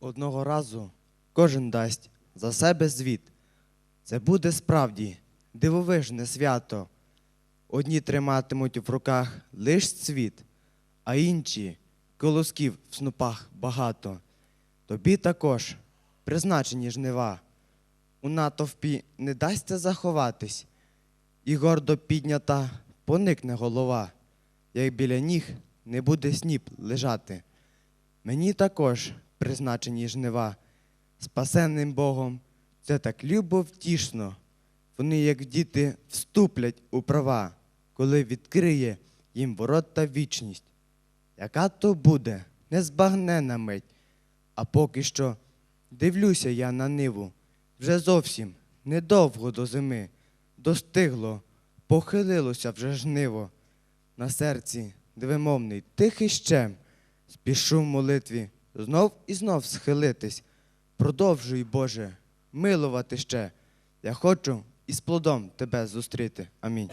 Одного разу кожен дасть за себе звіт. Це буде справді дивовижне свято. Одні триматимуть в руках лиш цвіт, а інші колосків в снопах багато. Тобі також призначені жнива. У натовпі не дасться заховатись, і гордо піднята поникне голова, як біля ніг не буде сніп лежати. Мені також призначені жнива, спасенним Богом, це так любо втішно. Вони, як діти, вступлять у права, коли відкриє їм ворота вічність. Яка то буде незбагнена мить, а поки що дивлюся я на ниву, вже зовсім недовго до зими, достигло, похилилося вже жниво. На серці двемовний тихий щем, спішу в молитві знов і знов схилитись. Продовжуй, Боже, милувати ще. Я хочу із плодом тебе зустріти. Амінь.